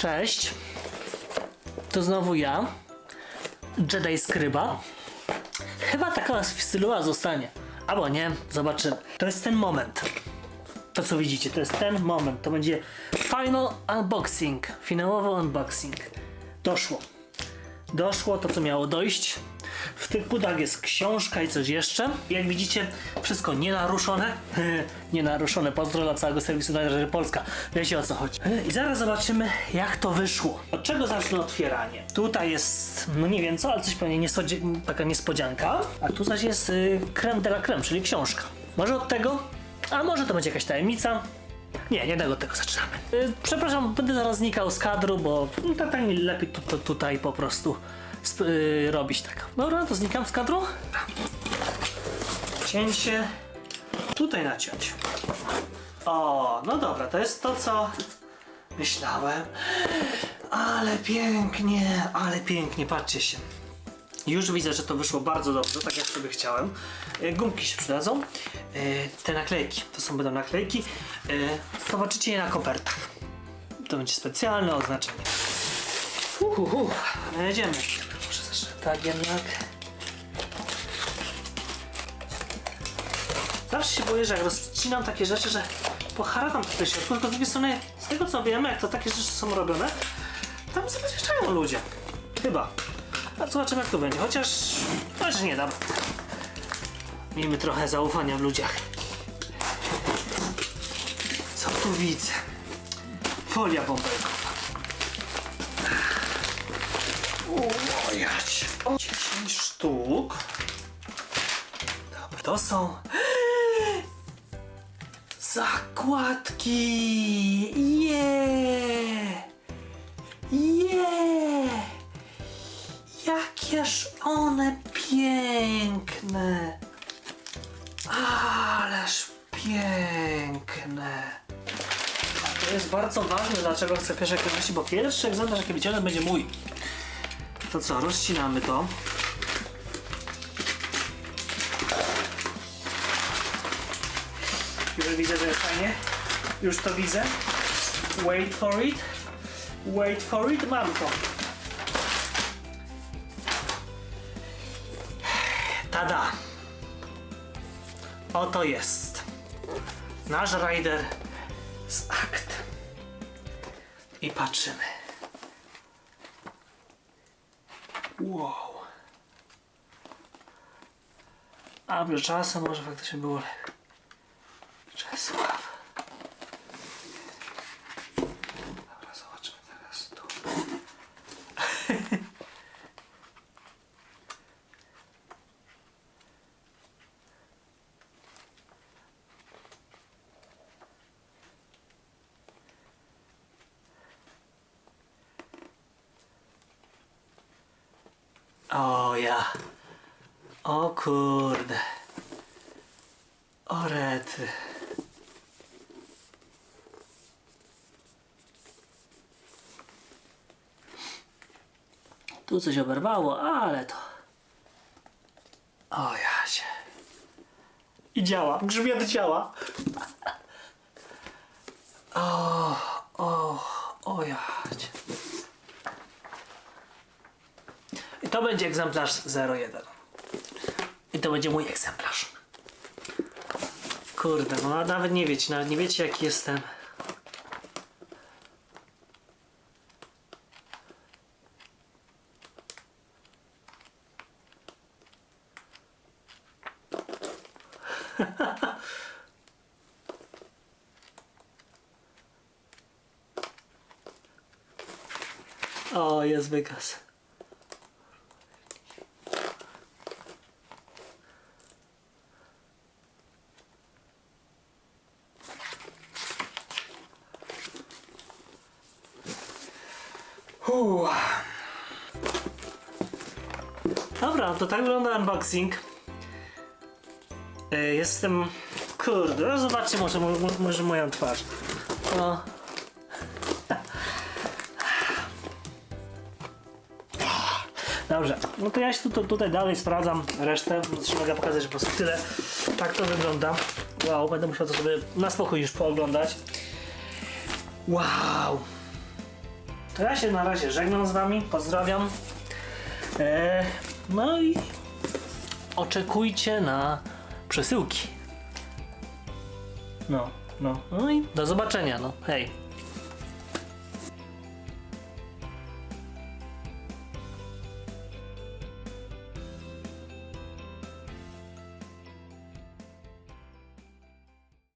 Cześć. To znowu ja. Jedi Skryba. Chyba taka styluła zostanie. Albo nie, zobaczymy. To jest ten moment. To co widzicie, to jest ten moment. To będzie final unboxing. Finałowy unboxing. Doszło. Doszło to, co miało dojść. W tych pudach jest książka i coś jeszcze. Jak widzicie, wszystko nienaruszone. nienaruszone. Pozdro dla całego serwisu Należy Polska. Wiecie o co chodzi. I zaraz zobaczymy, jak to wyszło. Od czego zacznę otwieranie? Tutaj jest, no nie wiem co, ale coś pewnie niespodzi- taka niespodzianka. A tu zaś jest y, creme de la creme, czyli książka. Może od tego? A może to będzie jakaś tajemnica? Nie, nie od tego zaczynamy. Y, przepraszam, będę zaraz znikał z kadru, bo no, tak, tak mi lepiej tu, tu, tutaj po prostu sp- y, robić tak. Dobra, to znikam z kadru. Cięcie. Tutaj naciąć. O, no dobra, to jest to, co myślałem. Ale pięknie, ale pięknie, patrzcie się. Już widzę, że to wyszło bardzo dobrze, tak jak sobie chciałem. E, Gumki się przydadzą. E, Te naklejki, to są będą naklejki. E, Zobaczycie je na kopertach. To będzie specjalne oznaczenie. Uhuhu, no jedziemy. Może tak jednak. Zawsze się boję, że jak rozcinam takie rzeczy, że pocharatam tutaj środku, tylko z drugiej strony, z tego co wiemy, jak to takie rzeczy są robione, tam zabezpieczają ludzie. Chyba. A zobaczymy jak to będzie, chociaż... Chociaż nie dam. Miejmy trochę zaufania w ludziach. Co tu widzę? Folia bąbelkowa. Ojać. O, 10 sztuk. Dobra, to są... Zakładki! Yeah! Jakież one piękne! Ależ piękne! To jest bardzo ważne, dlaczego chcę pierwsze kolejności, bo pierwszy egzemplarz, jaki wyciągnę, będzie mój. To co, rozcinamy to. Już widzę, że jest fajnie. Już to widzę. Wait for it. Wait for it. Mam to. Tada! Oto jest nasz rider z akt. I patrzymy. Wow. Aby czasem może faktycznie było lepiej. Czesław. O ja. O kurde. O rety. Tu coś oberwało, ale to... O jasie. I działa. Grzbiet działa. O, o jacie. I będzie egzemplarz 01. I to będzie mój egzemplarz. Kurde, no nawet nie wiecie, nawet nie wiecie jaki jestem. O, jest wykaz. Dobra, to tak wygląda unboxing. E, Jestem... Kurde, no zobaczcie może, mo- może moją twarz. O. Dobrze, no to ja się tu, tutaj dalej sprawdzam resztę. Coś mogę pokazać, że po prostu tyle. Tak to wygląda. Wow, będę musiał to sobie na spokój już pooglądać. Wow! Ja się na razie żegnam z wami, pozdrawiam. E, no i oczekujcie na przesyłki. No, no, no i do zobaczenia, no hej.